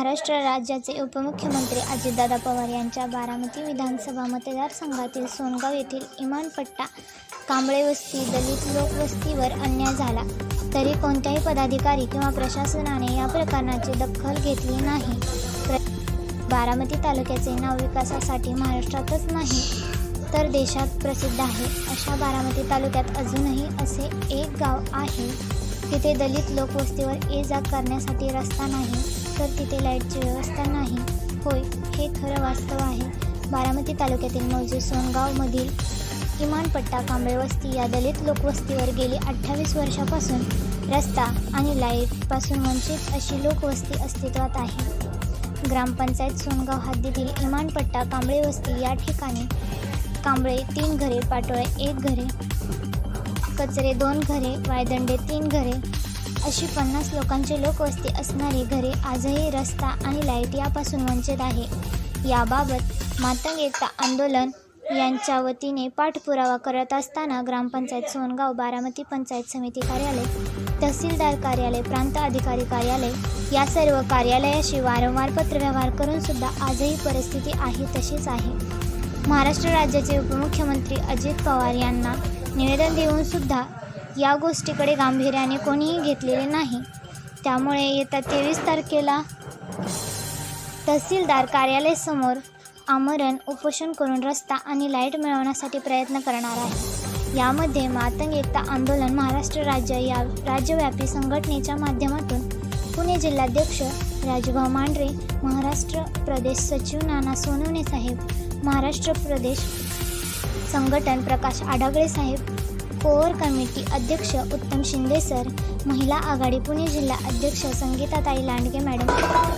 महाराष्ट्र राज्याचे उपमुख्यमंत्री अजितदादा पवार यांच्या बारामती विधानसभा मतदारसंघातील सोनगाव येथील इमानपट्टा कांबळे वस्ती दलित लोकवस्तीवर अन्याय झाला. तरी कोणत्याही पदाधिकारी किंवा प्रशासनाने या प्रकरणाची दखल घेतली नाही. प्र बारामती तालुक्याचे नाव विकासासाठी महाराष्ट्रातच नाही तर देशात प्रसिद्ध आहे. अशा बारामती तालुक्यात अजूनही असे एक गाव आहे. तिथे दलित लोकवस्तीवर ये जा करण्यासाठी रस्ता नाही तर तिथे लाईटची व्यवस्था नाही. होय हे खरं वास्तव आहे. बारामती तालुक्यातील मौजे सोनगावमधील इमानपट्टा कांबळे वस्ती या दलित लोकवस्तीवर गेली अठ्ठावीस वर्षापासून रस्ता आणि लाईटपासून वंचित अशी लोकवस्ती अस्तित्वात आहे. ग्रामपंचायत सोनगाव हद्दीतील इमानपट्टा कांबळे वस्ती या ठिकाणी कांबळे तीन घरे पाटोळे एक घरे कचरे दोन घरे वायदंडे तीन घरे अशी पन्नास लोकांची लोकवस्ती असणारी घरे आजही रस्ता आणि लाइट यापासून वंचित आहे. याबाबत मातंग एकता आंदोलन यांच्या वतीने पाठपुरावा करत असताना ग्रामपंचायत सोनगाव बारामती पंचायत समिती कार्यालय तहसीलदार कार्यालय प्रांत अधिकारी कार्यालय या सर्व कार्यालयाशी वारंवार पत्रव्यवहार करून सुद्धा आजही परिस्थिती आहे तशीच आहे. महाराष्ट्र राज्याचे उपमुख्यमंत्री अजित पवार यांना निवेदन देऊनसुद्धा या गोष्टीकडे गांभीर्याने कोणीही घेतलेले नाही. त्यामुळे येत्या तेवीस तारखेला तहसीलदार कार्यालयासमोर आमरण उपोषण करून रस्ता आणि लाइट मिळवण्यासाठी प्रयत्न करणार आहे. यामध्ये मातंग एकता आंदोलन महाराष्ट्र राज्य या राज्यव्यापी संघटनेच्या माध्यमातून पुणे जिल्हाध्यक्ष राजभाऊ मांढरे महाराष्ट्र प्रदेश सचिव नाना सोनवणे साहेब महाराष्ट्र प्रदेश संघटन प्रकाश आडागळे साहेब कोअर कमिटी अध्यक्ष उत्तम शिंदे सर महिला आघाडी पुणे जिल्हा अध्यक्ष Sangeetatai Landge madam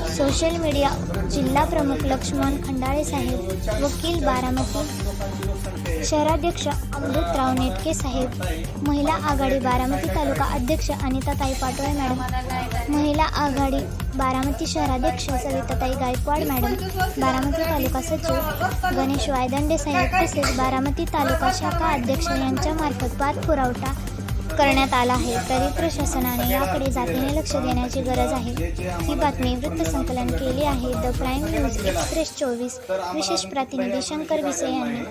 social media जिल्हा प्रमुख लक्ष्मण खंडाळे साहेब वकील बारामती शहराध्यक्ष अमृतराव नेटके साहेब महिला आघाडी बारामती तालुका अध्यक्ष अनिताताई पाटोळे मॅडम महिला आघाडी बारामती शहराध्यक्ष सविताताई गायकवाड मॅडम बारामती तालुका सचिव गणेश वायदंडे साहेब तसेच बारामती तालुका शाखा अध्यक्ष यांच्यामार्फत पाठपुरवठा करण्यात आला आहे. तरी प्रशासनाने याकडे जातीने लक्ष देण्याची गरज आहे. ही बातमी वृत्तसंकलन केली आहे द प्राईम न्यूज एक्सप्रेस चोवीस. विशेष प्रतिनिधी शंकर विसे यांनी.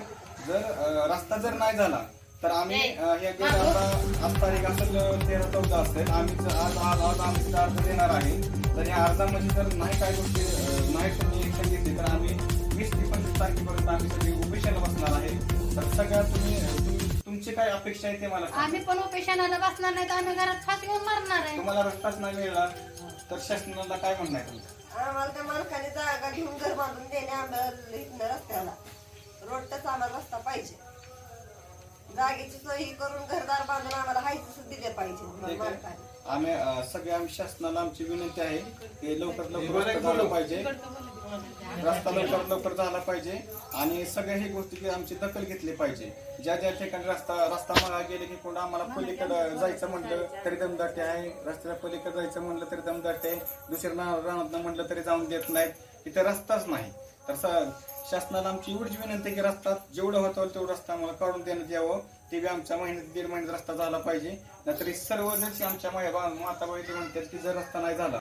जर रस्ता जर नाही झाला तर आम्ही हे आज तारीख असेल तेरा चौदा असेल आम्ही आज आज आज आम्ही अर्ज देणार आहे. तर या अर्जामध्ये जर नाही काय गोष्टी नाही त्यांनी एक्शन घेतली. तर आम्ही वीस ते पंचवीस तारखेपर्यंत आम्ही सगळी उपेक्षाला बसणार आहे. तर सगळ्या तुम्ही तुम- तुमची काय अपेक्षा आहे ते मला सांगा. आम्ही पण उपेशनाला बसणार नाही तर आम्ही घरात फास घेऊन मरणार आहे. तुम्हाला रस्ताच नाही मिळाला तर शासनाला काय म्हणणं आहे तुमचं? आम्हाला त्या मालकाने जागा घेऊन घर बांधून देणे आम्हाला इथनं रस्त्याला. रोडच आम्हाला रस्ता पाहिजे. जागेची सोयी करून घरदार बांधून आम्हाला हायचं दिले पाहिजे. ठीक आहे. मालकाने आम्ही अ, सगळ्या आम्ही शासनाला आमची विनंती आहे की लवकरात लवकर रस्ता झाला पाहिजे. रस्ता लवकरात लवकर झाला पाहिजे आणि सगळ्या ही गोष्टी की आमची दखल घेतली पाहिजे. ज्या ज्या ठिकाणी रस्ता रस्ता मागा गेले की कोण आम्हाला पलीकडे जायचं म्हटलं तरी दमदाटी आहे. रस्त्याला पलीकडे जायचं म्हटलं तरी दमदाटी आहे. दुसऱ्या रानात म्हटलं तरी जाऊन देत नाहीत. इथे रस्ताच नाही. तर स- शासनाला आमची एवढीच विनंती की रस्ता जेवढं होतं तेवढं रस्ता आम्हाला काढून देण्यात यावं. ते बी आमच्या महिन्यात दीड महिन्यात रस्ता झाला पाहिजे. नाहीतर तरी सर्व आमच्या माता बहिणी म्हणतात की जर रस्ता नाही झाला